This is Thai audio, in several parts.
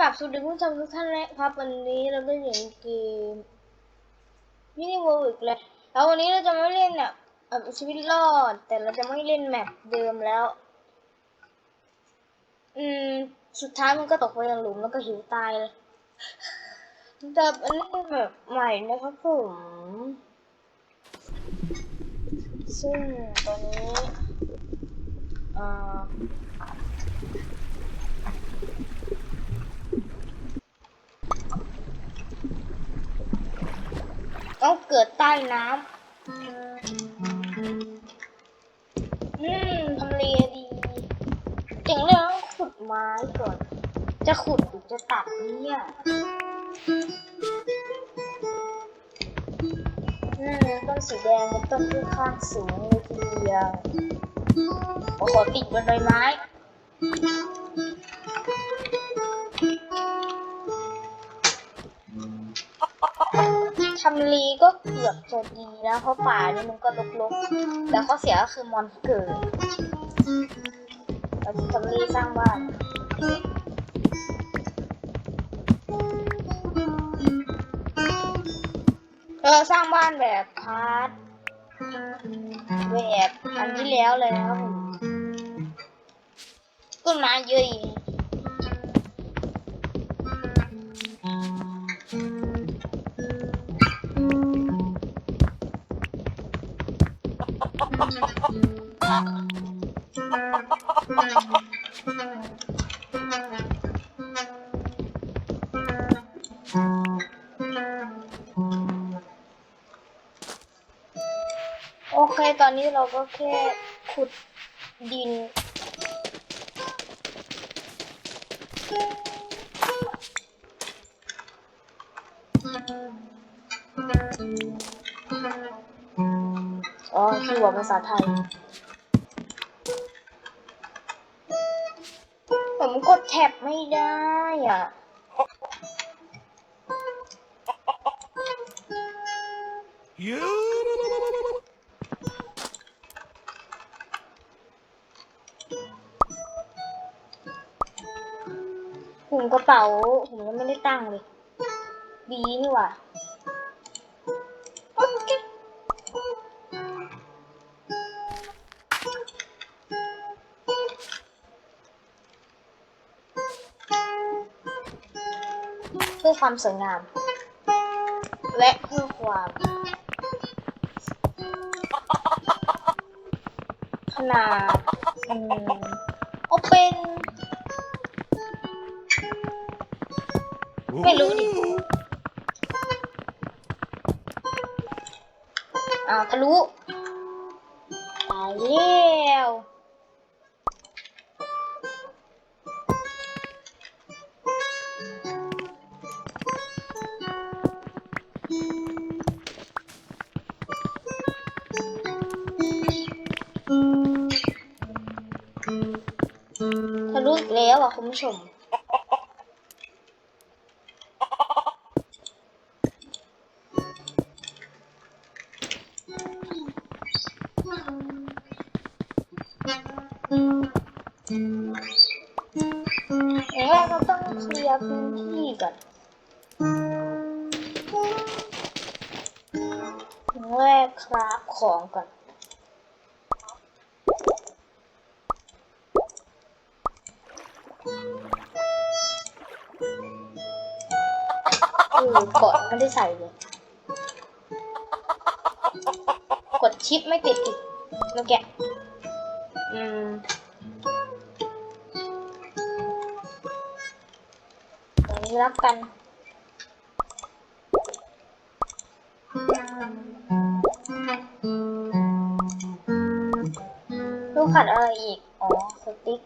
กับสวัสดีผู้ชมทุกท่านนะครับวันนี้เราก็อยู่นเกมมินิเวิร์อีกแล้วแล้ววันนี้เราจะไม่เล่นเนี่ยชีวิตรอด แต่เราจะไม่เล่นแมปเดิมแล้ว อืม สุดท้ายมันก็ตกไปในหลุมแล้วก็หิวตายเลยแต่อันนี้แบบใหม่นะครับผมซึ่งตอนนี้อ่า ต้องเกิดใต้น้ำอืมทำเลดีเจ๋งเลยต้องขุดไม้ก่อน จะขุดหรือจะตัดเนี่ยอืมต้นสีแดงเป็นต้นที่ข้างสูงเลยทีเดียวโอ้โหติดบนใบไม้ ทำลีก็เกือบจะดีนะเพราะป่านี่มันก็รกๆแต่ข้อเสียก็คือมอนเกิดเราทำลีสร้างบ้านเราสร้างบ้านแบบพาร์ทแบบอันที่แล้วเลยนะครับผมต้นไม้เยอะอีก โอเค ตอนนี้เราก็แค่ขุดดิน อ๋อคีย์เวิร์ดภาษาไทย กดแท็บไม่ได้อะถุงกระเป๋าผมยังไม่ได้ตั้งเลย ดีนี่หว่า ความสวยงาม และเพื่อความขนาดอืมเอาเป็นไม่รู้ดิอ้าวทะลุตายแแล้วอะคุณผู้ชม อย่างแรกเราต้องเคลียร์พื้นที่ก่อนอย่างแรกคราฟของก่อน เออกาะไม่ได้ใส่เลยกดชิปไม่ติดอีกเมื่อกี้อืมอย่างนี้รับกันลูกขัดอะไรอีก อ๋อ สติ๊ก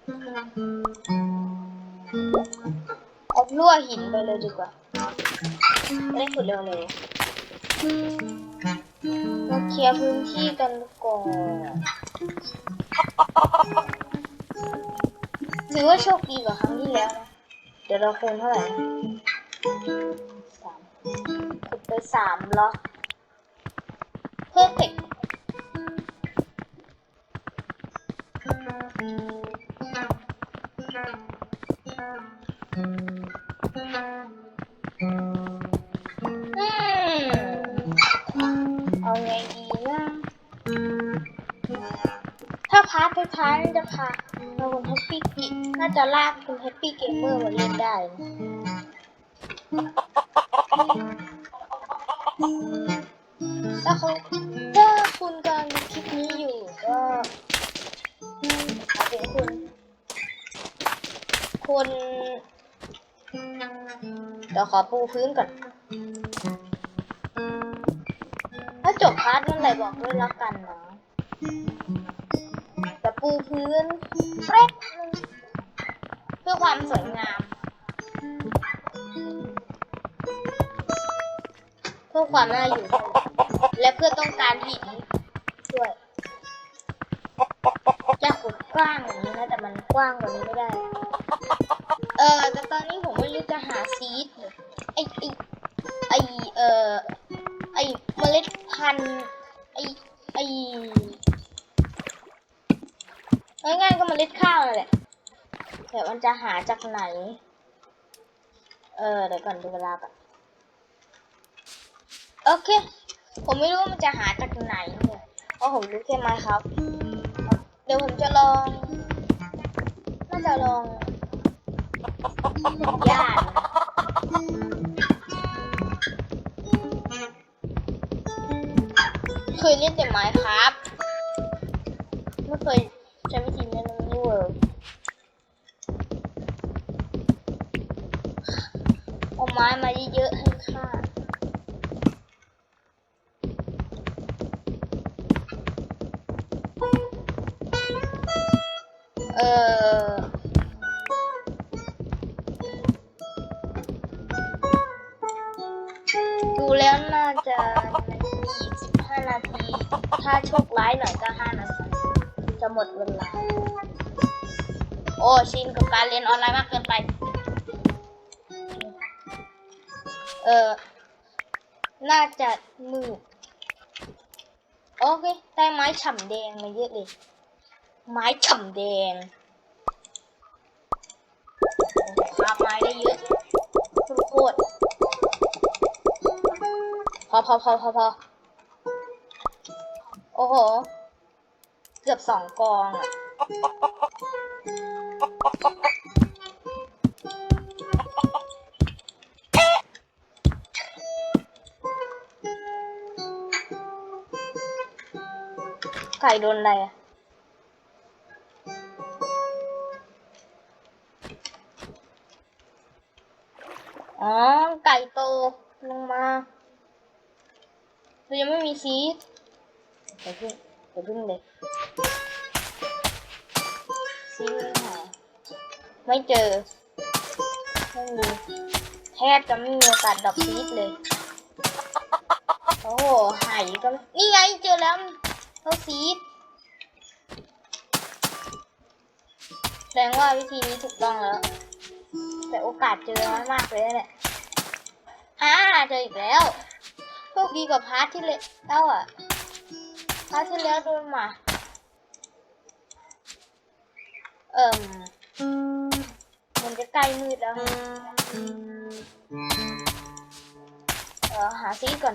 เอาหินไปเลยดีกว่าไม่ได้ขุดเร็วเลยเราเคลียร์พื้นที่กันก่อนถือว่าโชคดีกว่าครั้งที่แล้วนะเดี๋ยวเราคูณเท่าไหร่สามขุดไปสามล็อกเพอร์เฟก พาร์ทจะพาเราคุณแฮปปี้กิน่าจะลากคุณแฮปปี้เกมเมอร์มาเล่นได้นะถ้าเขาถ้าคุณกำลังคลิปนี้อยู่ก็หมายถึงคุณคุณเดี๋ยวขอปูพื้นก่อน ถ้าจบพาร์ทนั่นไหนบอกด้วยแล้วกันนะ ปูพื้นแป๊บนึงเพื่อความสวยงาม เพื่อความน่าอยู่ และเพื่อต้องการหินด้วยจะขุดกว้างอย่างนี้นะแต่มันกว้างกว่านี้ไม่ได้ เออแต่ตอนนี้ผมไม่รู้จะหาซีดไอไอไอเออไอเมล็ดพันธุ์ไอไอ ง่ายๆก็เมล็ดข้าวนั่นแหละแต่มันจะหาจากไหน เออเดี๋ยวก่อนดูเวลาก่อนโอเค ผมไม่รู้ว่ามันจะหาจากไหนเนี่ยเพราะผมรู้แค่ไม้ครับ เดี๋ยวผมจะลองน่าจะลองญาติเคยเล่นแต่ไม้ครับ ไม่เคย ใช้วิธีนี้มันไม่เวิร์กเอาไม้มาเยอะๆให้ค่าเออดูแล้วน่าจะอีกสิบห้านาที ถ้าโชคร้ายหน่อยก็ห้านาที จะหมดเวลา โอ้ชินกับการเรียนออนไลน์มากเกินไป เออ น่าจะมืดโอเค ได้ไม้ฉ่ำแดงมาเยอะเลย ไม้ฉ่ำแดงโอ้โหาบไม้ได้เยอะโคตรพอพอพอพอพอโอ้โห เกือบสองกองอะไก่โดนอะไรอะอ๋อ ไก่โตลงมาเรายังไม่มีชีสเดี๋ยวพึ่งเดี๋ยวพึ่งเลย ชีสมันหาไม่เจอไม่มีแทบจะไม่มีโอกาสดอปชีสเลย โอ้โหหายก็นี่ไงเจอแล้วเขาซีดแสดงว่าวิธีนี้ถูกต้องแล้ว แต่โอกาสเจอน้อยมากเลยนะเนี่ยอ่าเจออีกแล้วโชคดีกว่าพาร์ทที่แล้วอะพาร์ทที่แล้วโดนหมา เอิ่มมันจะใกล้มืดแล้วเออหาซีก่อน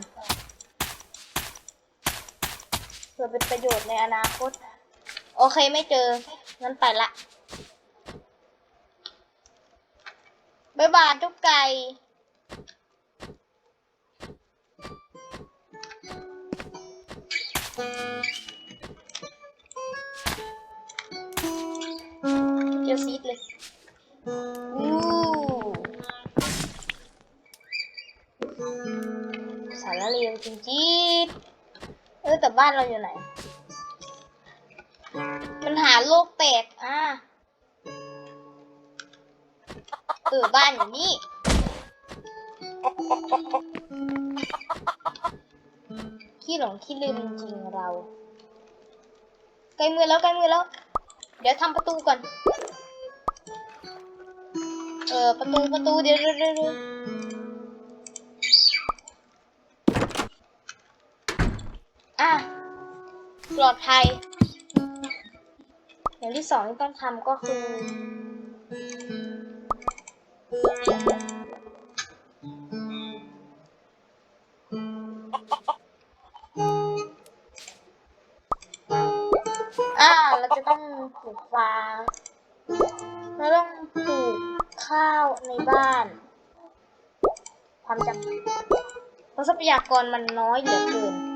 เพื่อเป็นประโยชน์ในอนาคต โอเคไม่เจองั้นไปละบ๊ายบายทุกไก่ บ้านเราอยู่ไหน มันหาโลกแตกอะเออบ้านอยู่นี่ขี้หลงขี้ลืมจริงๆเราใกล้มือแล้วใกล้มือแล้ว เดี๋ยวทำประตูก่อน เออประตูประตูเดี๋ยวเดี๋ยวเดี๋ยวเดี๋ยว อะปลอดภัย อย่างที่สองที่ต้องทำก็คืออ่าเราจะต้องปลูกฟางเราต้องปลูกข้าวในบ้าน ความจำเพราะทรัพยากรมันน้อยเหลือเกิน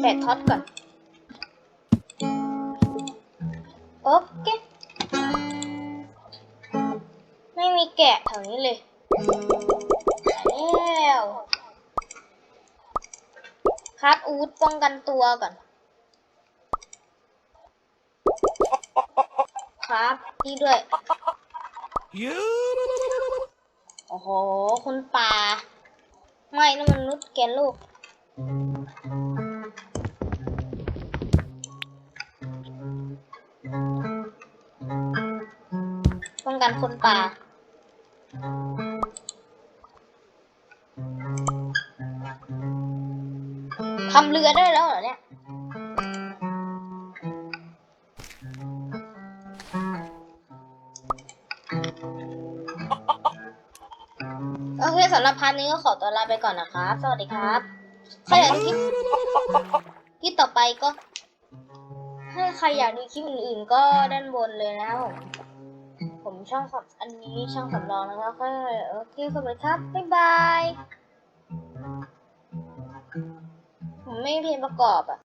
แปะท็อตก่อน โอเค ไม่มีแกะแถวนี้เลยแล้วคัดอูดป้องกันตัวก่อน ครับนี่ด้วยโอ้โห คุณป่า ไม่นะมนุษย์แกนลูก กันคนป่า ทำเรือได้แล้วเหรอเนี่ย โอเคสำหรับพาร์ทนี้ก็ขอตัวลาไปก่อนนะครับ สวัสดีครับใครอยากดูคลิปคลิปต่อไปก็ถ้ใครอยากดูคลิปอื่นๆ ก็ด้านบนเลยนะครับผม ช่องสำอันนี้ช่องสำรองนะคะก็โอเคสวัสดีครับ บ๊ายบาย ผมไม่มีเพลงประกอบอะ